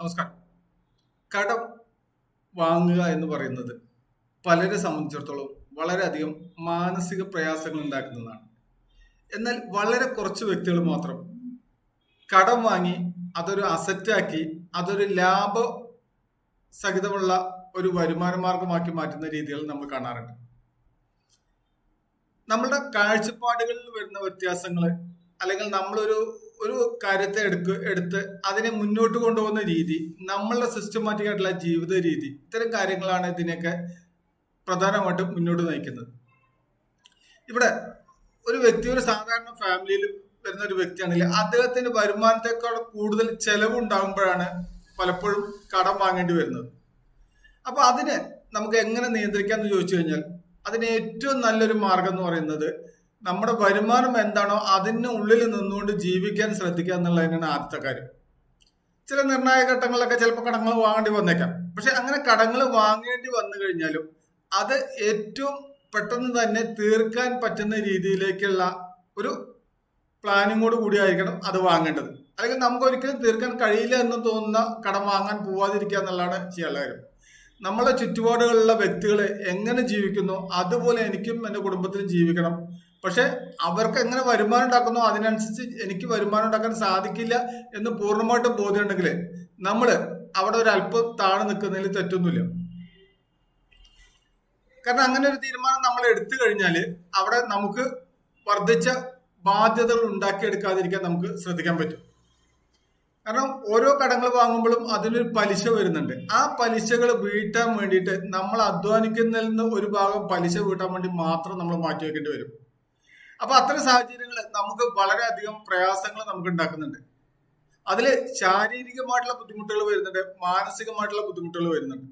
നമസ്കാരം. കടം വാങ്ങുക എന്ന് പറയുന്നത് പലരെ സംബന്ധിച്ചിടത്തോളം വളരെയധികം മാനസിക പ്രയാസങ്ങൾ ഉണ്ടാക്കുന്നതാണ്. എന്നാൽ വളരെ കുറച്ച് വ്യക്തികൾ മാത്രം കടം വാങ്ങി അതൊരു അസറ്റാക്കി അതൊരു ലാഭ സഹിതമുള്ള ഒരു വരുമാന മാർഗമാക്കി മാറ്റുന്ന രീതികൾ നമ്മൾ കാണാറുണ്ട്. നമ്മളുടെ കാഴ്ചപ്പാടുകളിൽ വരുന്ന വ്യത്യാസങ്ങൾ അല്ലെങ്കിൽ നമ്മളൊരു ഒരു കാര്യത്തെ എടുക്ക എടുത്ത് അതിനെ മുന്നോട്ട് കൊണ്ടുപോകുന്ന രീതി നമ്മളുടെ സിസ്റ്റമാറ്റിക് ആയിട്ടുള്ള ജീവിത രീതി ഇത്തരം കാര്യങ്ങളാണ് ഇതിനെയൊക്കെ പ്രധാനമായിട്ടും മുന്നോട്ട് നയിക്കുന്നത്. ഇവിടെ ഒരു വ്യക്തി ഒരു സാധാരണ ഫാമിലിയിൽ വരുന്ന ഒരു വ്യക്തിയാണെങ്കിൽ അദ്ദേഹത്തിന്റെ വരുമാനത്തെക്കാൾ കൂടുതൽ ചെലവ് ഉണ്ടാകുമ്പോഴാണ് പലപ്പോഴും കടം വാങ്ങേണ്ടി വരുന്നത്. അപ്പൊ അതിനെ നമുക്ക് എങ്ങനെ നിയന്ത്രിക്കാന്ന് ചോദിച്ചു കഴിഞ്ഞാൽ അതിന് ഏറ്റവും നല്ലൊരു മാർഗം എന്ന് പറയുന്നത് നമ്മുടെ വരുമാനം എന്താണോ അതിന് ഉള്ളിൽ നിന്നുകൊണ്ട് ജീവിക്കാൻ ശ്രദ്ധിക്കുക എന്നുള്ളതിനാണ് ആദ്യത്തെ കാര്യം. ചില നിർണായക ഘട്ടങ്ങളിലൊക്കെ ചിലപ്പോൾ കടങ്ങൾ വാങ്ങേണ്ടി വന്നേക്കാം. പക്ഷെ അങ്ങനെ കടങ്ങൾ വാങ്ങേണ്ടി വന്നു കഴിഞ്ഞാലും അത് ഏറ്റവും പെട്ടെന്ന് തന്നെ തീർക്കാൻ പറ്റുന്ന രീതിയിലേക്കുള്ള ഒരു പ്ലാനിങ്ങോട് കൂടി ആയിരിക്കണം അത് വാങ്ങേണ്ടത്. അല്ലെങ്കിൽ നമുക്ക് ഒരിക്കലും തീർക്കാൻ കഴിയില്ല എന്ന് തോന്നുന്ന കടം വാങ്ങാൻ പോവാതിരിക്കുക എന്നുള്ളതാണ് ചെയ്യാനുള്ള കാര്യം. നമ്മളെ ചുറ്റുപാടുകളിലുള്ള വ്യക്തികൾ എങ്ങനെ ജീവിക്കുന്നു അതുപോലെ എനിക്കും എന്റെ കുടുംബത്തിനും ജീവിക്കണം. പക്ഷെ അവർക്ക് എങ്ങനെ വരുമാനം ഉണ്ടാക്കുന്നോ അതിനനുസരിച്ച് എനിക്ക് വരുമാനം ഉണ്ടാക്കാൻ സാധിക്കില്ല എന്ന് പൂർണമായിട്ടും ബോധ്യമുണ്ടെങ്കിൽ നമ്മൾ അവിടെ ഒരു അല്പം താഴെ നിൽക്കുന്നതിൽ തെറ്റൊന്നുമില്ല. കാരണം അങ്ങനെ ഒരു തീരുമാനം നമ്മൾ എടുത്തു കഴിഞ്ഞാൽ അവിടെ നമുക്ക് വർദ്ധിച്ച ബാധ്യതകൾ ഉണ്ടാക്കിയെടുക്കാതിരിക്കാൻ നമുക്ക് ശ്രദ്ധിക്കാൻ പറ്റും. കാരണം ഓരോ കടങ്ങൾ വാങ്ങുമ്പോഴും അതിനൊരു പലിശ വരുന്നുണ്ട്. ആ പലിശകൾ വീട്ടാൻ വേണ്ടിയിട്ട് നമ്മൾ അധ്വാനിക്കുന്നതിൽ നിന്ന് ഒരു ഭാഗം പലിശ വീട്ടാൻ വേണ്ടി മാത്രം നമ്മൾ മാറ്റി വെക്കേണ്ടി വരും. അപ്പൊ അത്തരം സാഹചര്യങ്ങൾ നമുക്ക് വളരെയധികം പ്രയാസങ്ങൾ നമുക്ക് ഉണ്ടാക്കുന്നുണ്ട്. അതിൽ ശാരീരികമായിട്ടുള്ള ബുദ്ധിമുട്ടുകൾ വരുന്നുണ്ട് മാനസികമായിട്ടുള്ള ബുദ്ധിമുട്ടുകൾ വരുന്നുണ്ട്.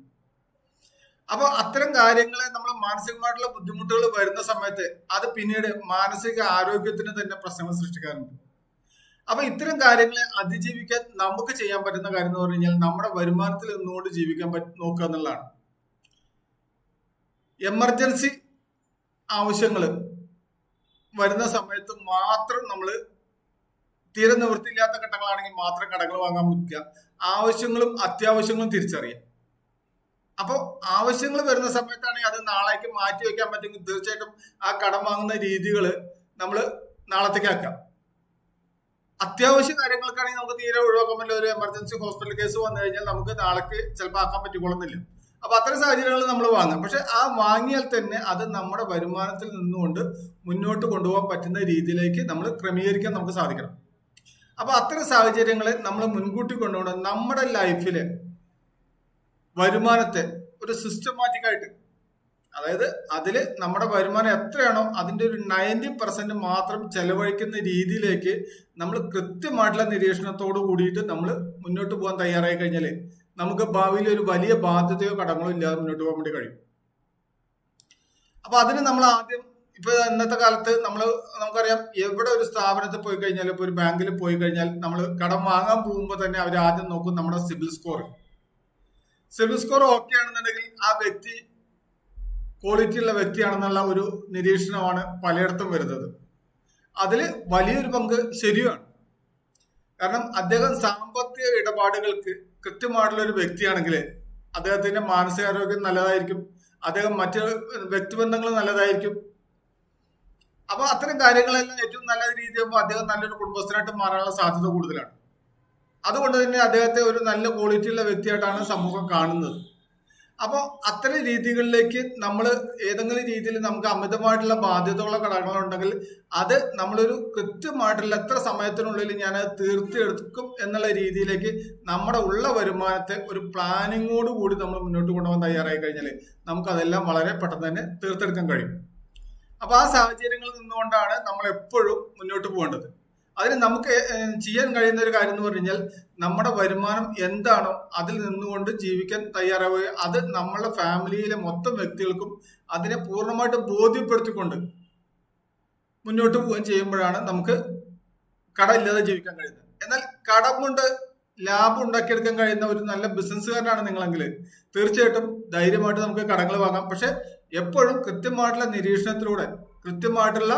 അപ്പൊ അത്തരം കാര്യങ്ങളെ നമ്മൾ മാനസികമായിട്ടുള്ള ബുദ്ധിമുട്ടുകൾ വരുന്ന സമയത്ത് അത് പിന്നീട് മാനസിക ആരോഗ്യത്തിന് തന്നെ പ്രശ്നങ്ങൾ സൃഷ്ടിക്കാറുണ്ട്. അപ്പൊ ഇത്തരം കാര്യങ്ങളെ അതിജീവിക്കാൻ നമുക്ക് ചെയ്യാൻ പറ്റുന്ന കാര്യം എന്ന് പറഞ്ഞു കഴിഞ്ഞാൽ നമ്മുടെ വരുമാനത്തിൽ നിന്നുകൊണ്ട് ജീവിക്കാൻ പറ്റ നോക്കുക എന്നുള്ളതാണ്. എമർജൻസി ആവശ്യങ്ങൾ വരുന്ന സമയത്ത് മാത്രം നമ്മൾ തീരെ നിവൃത്തിയില്ലാത്ത ഘട്ടങ്ങളാണെങ്കിൽ മാത്രം കടകൾ വാങ്ങാൻ പറ്റുക ആവശ്യങ്ങളും അത്യാവശ്യങ്ങളും തിരിച്ചറിയാം അപ്പോൾ ആവശ്യങ്ങൾ വരുന്ന സമയത്താണെങ്കിൽ അത് നാളേക്ക് മാറ്റി വെക്കാൻ പറ്റുമെങ്കിൽ തീർച്ചയായിട്ടും ആ കടം വാങ്ങുന്ന രീതികൾ നമ്മൾ നാളത്തേക്ക് ആക്കാം അത്യാവശ്യ കാര്യങ്ങൾക്കാണെങ്കിൽ നമുക്ക് തീരെ ഒഴിവാക്കാൻ പറ്റില്ല. ഒരു എമർജൻസി ഹോസ്പിറ്റൽ കേസ് വന്നു കഴിഞ്ഞാൽ നമുക്ക് നാളേക്ക് ചിലപ്പോൾ ആക്കാൻ പറ്റിക്കൊള്ളുന്നില്ല അപ്പൊ അത്തരം സാഹചര്യങ്ങൾ നമ്മൾ വാങ്ങാം. പക്ഷെ ആ വാങ്ങിയാൽ തന്നെ അത് നമ്മുടെ വരുമാനത്തിൽ നിന്നുകൊണ്ട് മുന്നോട്ട് കൊണ്ടുപോകാൻ പറ്റുന്ന രീതിയിലേക്ക് നമ്മൾ ക്രമീകരിക്കാൻ നമുക്ക് സാധിക്കണം. അപ്പൊ അത്തരം സാഹചര്യങ്ങളെ നമ്മൾ മുൻകൂട്ടി കൊണ്ടുപോകണം നമ്മുടെ ലൈഫിൽ വരുമാനത്തെ ഒരു സിസ്റ്റമാറ്റിക് ആയിട്ട് അതായത് അതിൽ നമ്മുടെ വരുമാനം എത്രയാണോ അതിന്റെ ഒരു നയന്റി പെർസെന്റ് മാത്രം ചെലവഴിക്കുന്ന രീതിയിലേക്ക് നമ്മൾ കൃത്യമായിട്ടുള്ള നിരീക്ഷണത്തോട് കൂടിയിട്ട് നമ്മൾ മുന്നോട്ട് പോകാൻ തയ്യാറായി കഴിഞ്ഞാൽ നമുക്ക് ഭാവിയിൽ ഒരു വലിയ ബാധ്യതയോ കടങ്ങളോ ഇല്ലാതെ മുന്നോട്ട് പോകാൻ വേണ്ടി കഴിയും. അപ്പൊ അതിന് നമ്മൾ ആദ്യം ഇപ്പൊ ഇന്നത്തെ കാലത്ത് നമ്മൾ നമുക്കറിയാം എവിടെ ഒരു സ്ഥാപനത്തിൽ പോയി കഴിഞ്ഞാൽ ഇപ്പൊ ഒരു ബാങ്കിൽ പോയി കഴിഞ്ഞാൽ നമ്മൾ കടം വാങ്ങാൻ പോകുമ്പോൾ തന്നെ അവർ ആദ്യം നോക്കും നമ്മുടെ CIBIL score. CIBIL score okay ആണെന്നുണ്ടെങ്കിൽ ആ വ്യക്തി ക്വാളിറ്റി ഉള്ള വ്യക്തിയാണെന്നുള്ള ഒരു നിരീക്ഷണമാണ് പലയിടത്തും വരുന്നത്. അതിൽ വലിയൊരു പങ്ക് ശരിയാണ്. കാരണം അദ്ദേഹം സാമ്പത്തിക ഇടപാടുകൾക്ക് കൃത്യമായിട്ടുള്ള ഒരു വ്യക്തിയാണെങ്കിൽ അദ്ദേഹത്തിന്റെ മാനസികാരോഗ്യം നല്ലതായിരിക്കും. അദ്ദേഹം മറ്റ് വ്യക്തിബന്ധങ്ങൾ നല്ലതായിരിക്കും. അപ്പൊ അത്തരം കാര്യങ്ങളെല്ലാം ഏറ്റവും നല്ല രീതിയിൽ അദ്ദേഹം നല്ലൊരു കുടുംബസ്ഥനായിട്ട് മാറാനുള്ള സാധ്യത കൂടുതലാണ്. അതുകൊണ്ട് തന്നെ അദ്ദേഹത്തെ ഒരു നല്ല ക്വാളിറ്റി ഉള്ള വ്യക്തിയായിട്ടാണ് സമൂഹം കാണുന്നത്. അപ്പോൾ അത്തരം രീതികളിലേക്ക് നമ്മൾ ഏതെങ്കിലും രീതിയിൽ നമുക്ക് അമിതമായിട്ടുള്ള ബാധ്യതയുള്ള ഘടകങ്ങളുണ്ടെങ്കിൽ അത് നമ്മളൊരു കൃത്യമായിട്ടുള്ള എത്ര സമയത്തിനുള്ളിൽ ഞാൻ അത് തീർത്തെടുക്കും എന്നുള്ള രീതിയിലേക്ക് നമ്മുടെ ഉള്ള വരുമാനത്തെ ഒരു പ്ലാനിങ്ങോട് കൂടി നമ്മൾ മുന്നോട്ട് കൊണ്ടുപോകാൻ തയ്യാറായി കഴിഞ്ഞാൽ നമുക്ക് അതെല്ലാം വളരെ പെട്ടെന്ന് തന്നെ തീർത്തെടുക്കാൻ കഴിയും. അപ്പോൾ ആ സാഹചര്യങ്ങളിൽ നിന്നുകൊണ്ടാണ് നമ്മൾ എപ്പോഴും മുന്നോട്ട് പോകേണ്ടത്. അതിന് നമുക്ക് ചെയ്യാൻ കഴിയുന്ന ഒരു കാര്യം എന്ന് പറഞ്ഞാൽ നമ്മുടെ വരുമാനം എന്താണോ അതിൽ നിന്നുകൊണ്ട് ജീവിക്കാൻ തയ്യാറാവുക. അത് നമ്മളുടെ ഫാമിലിയിലെ മൊത്തം വ്യക്തികൾക്കും അതിനെ പൂർണമായിട്ട് ബോധ്യപ്പെടുത്തിക്കൊണ്ട് മുന്നോട്ട് പോവുകയും ചെയ്യുമ്പോഴാണ് നമുക്ക് കടമില്ലാതെ ജീവിക്കാൻ കഴിയുന്നത്. എന്നാൽ കടം കൊണ്ട് ലാഭം ഉണ്ടാക്കിയെടുക്കാൻ കഴിയുന്ന ഒരു നല്ല ബിസിനസ്സുകാരനാണ് നിങ്ങളെങ്കിൽ തീർച്ചയായിട്ടും ധൈര്യമായിട്ട് നമുക്ക് കടങ്ങൾ വാങ്ങാം. പക്ഷെ എപ്പോഴും കൃത്യമായിട്ടുള്ള നിരീക്ഷണത്തിലൂടെ കൃത്യമായിട്ടുള്ള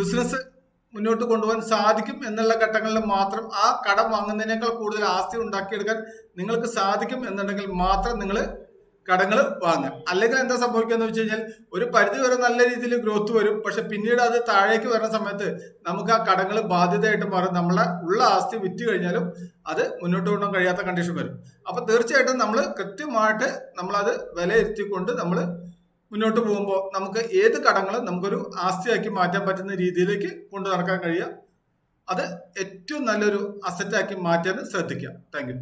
ബിസിനസ് മുന്നോട്ട് കൊണ്ടുപോകാൻ സാധിക്കും എന്നുള്ള ഘട്ടങ്ങളിൽ മാത്രം ആ കടം വാങ്ങുന്നതിനേക്കാൾ കൂടുതൽ ആസ്തി ഉണ്ടാക്കിയെടുക്കാൻ നിങ്ങൾക്ക് സാധിക്കും എന്നുണ്ടെങ്കിൽ മാത്രം നിങ്ങൾ കടങ്ങൾ വാങ്ങുക. അല്ലെങ്കിൽ എന്താ സംഭവിക്കുക എന്ന് വെച്ച് കഴിഞ്ഞാൽ ഒരു പരിധി വരെ നല്ല രീതിയിൽ ഗ്രോത്ത് വരും. പക്ഷെ പിന്നീട് അത് താഴേക്ക് വരുന്ന സമയത്ത് നമുക്ക് ആ കടങ്ങൾ ബാധ്യതയായിട്ട് മാറും. നമ്മളെ ഉള്ള ആസ്തി വിറ്റ് കഴിഞ്ഞാലും അത് മുന്നോട്ട് കൊണ്ടുപോകാൻ കഴിയാത്ത കണ്ടീഷൻ വരും. അപ്പൊ തീർച്ചയായിട്ടും നമ്മൾ കൃത്യമായിട്ട് നമ്മളത് വിലയിരുത്തിക്കൊണ്ട് നമ്മൾ മുന്നോട്ട് പോകുമ്പോൾ നമുക്ക് ഏത് കടങ്ങളും നമുക്കൊരു ആസ്തിയാക്കി മാറ്റാൻ പറ്റുന്ന രീതിയിലേക്ക് കൊണ്ടു നടക്കാൻ കഴിയുക. അത് ഏറ്റവും നല്ലൊരു അസറ്റാക്കി മാറ്റാൻ ശ്രദ്ധിക്കുക. താങ്ക്